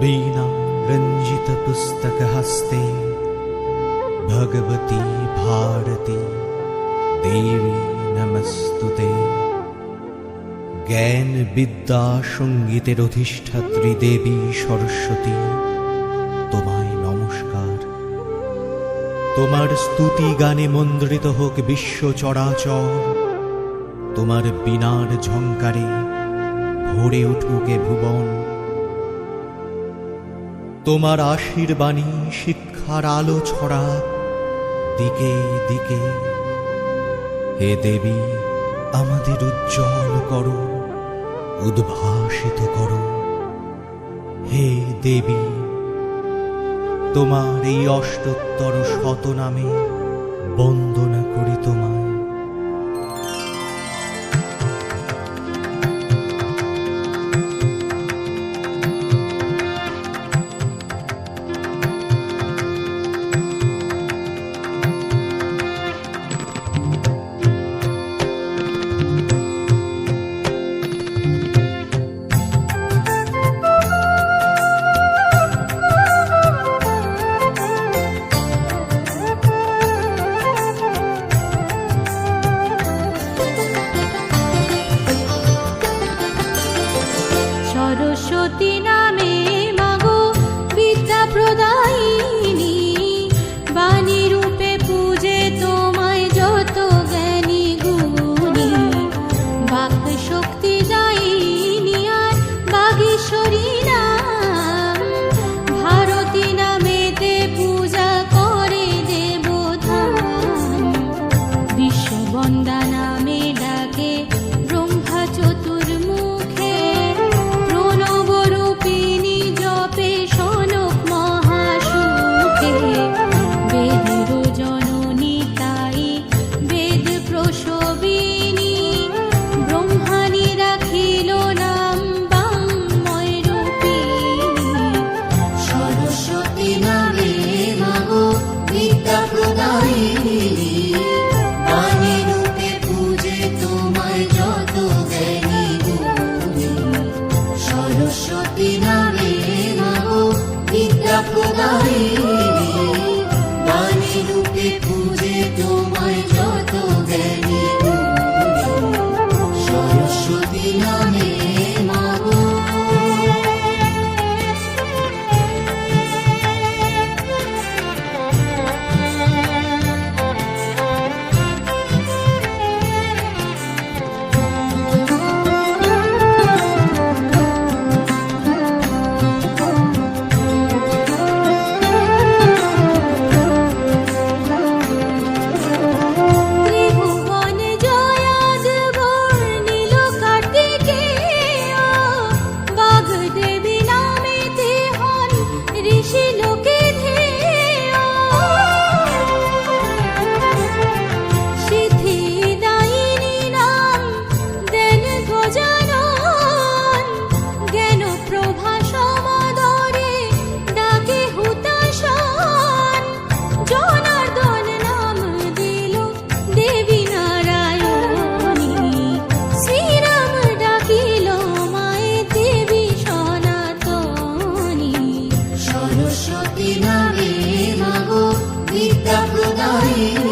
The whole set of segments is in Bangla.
वीणा रञ्जितपुस्तकहस्ते भगवती भारती देवी নমস্তুতে জ্ঞান বিদ্যা সঙ্গীতের অধিষ্ঠাত্রী দেবী সরস্বতী তোমায় নমস্কার তোমার স্তুতি গানে মন্দ্রিত হোক বিশ্ব চরাচর তোমার বিনার ঝঙ্কারে ভরে উঠুকে ভুবন তোমার আশীর্বাণী শিক্ষার আলো ছড়া দিকে দিকে। হে দেবী, আমাদের উজ্জ্বল করো, উদ্ভাসিত করো। হে দেবী, তোমার এই অষ্টোত্তর শত নামে বন্দনা Gabriel Dorinho.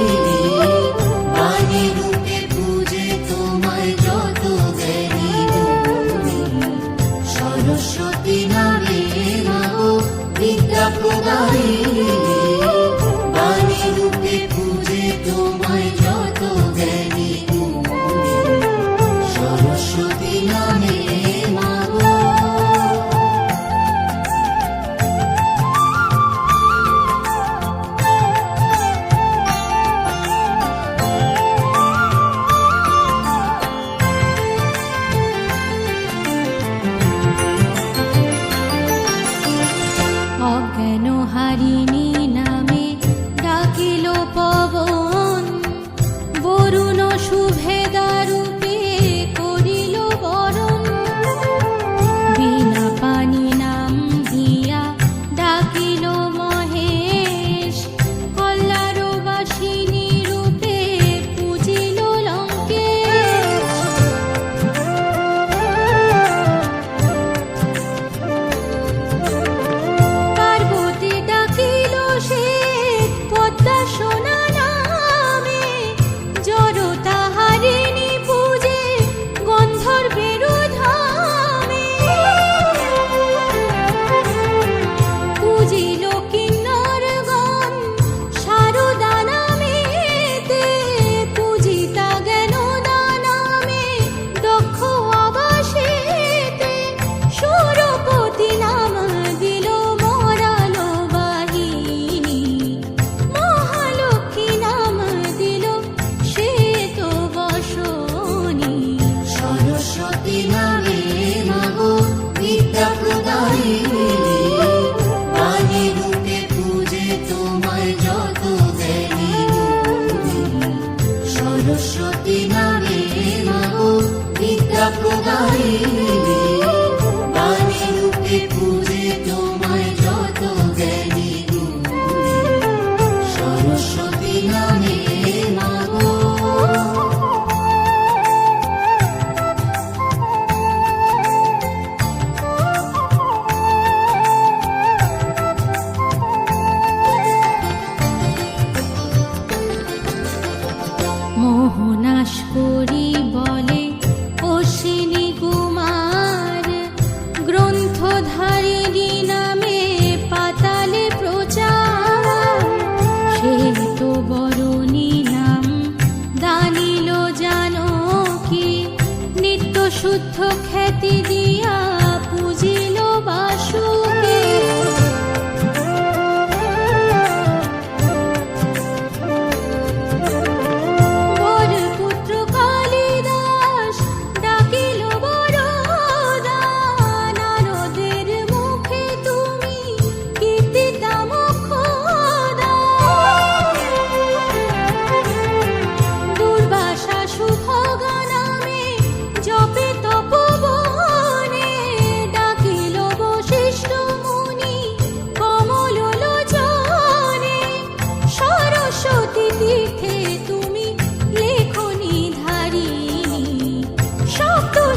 প্রদায়িনী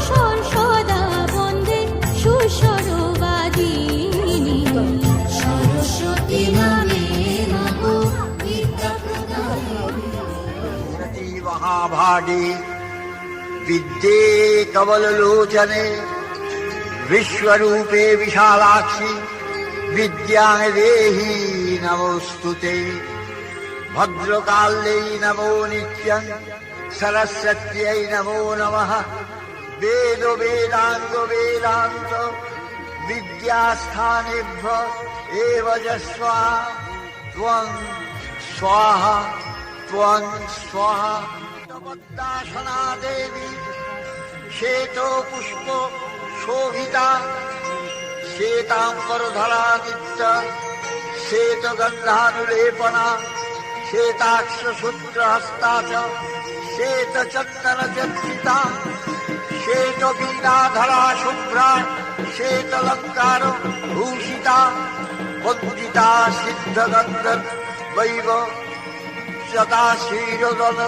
শব্দ স্বর সদা বন্দে সুস্বরবাদিনী সরস্বতী নামে মাগো বিদ্যা প্রদায়িনী सती महाभागे विद्ये कमललोचने विश्वरूपे विशालाक्षि विद्यां देहि नमोऽस्तु ते भद्रकाल्यै नमो नित्यम् सरस्वत्यै नमो नमः বেদ বেদান্ত বেদান্ত বিদ্যাস্থানেভ্য এব স্বাহা ত্বং স্বাহা ত্বং স্বাহা তপদ্দাসনা দেবী শ্বেত পুষ্প শোভিতা সূত্র হস্তা শ্বেতাক্ষসূত্রহস্তা চন্দন চিতা च श्वेतचन्दनचर्चिता श्वेतवीणाधरा शुभ्रा श्वेतलङ्कार भूषिता वन्दिता सिद्धगन्ध वैव सदा क्षीरदन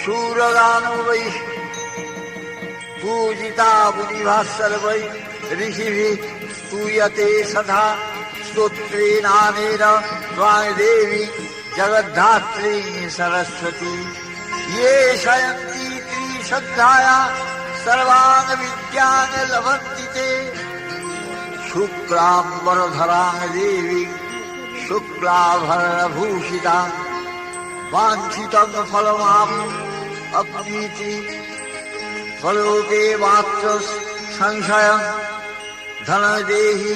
शूरदानो वै पूजिता मुनिभाः वै ऋषिभिः स्तूयते सदा स्तोत्रेणानेन त्वां देवी जगद्धात्री सरस्वती ये शयन्ति त्रिशद्धाया सर्वान् विद्यान् लभन्ति ते शुक्लाम्बरधरां देवी शुक्लाभरणभूषिता वाञ्छितं फलमाप अप्नीति फलोके मात्र संशयं धन देहि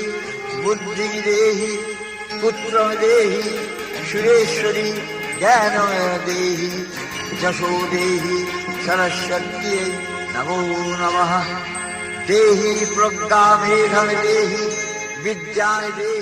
बुद्धि देहि पुत्र देहि सुरेश्वरी ज्ञान देहि जशो देहि सरस्वत्यै नमो नमः देहि प्रज्ञामेघं देहि विद्यां देहि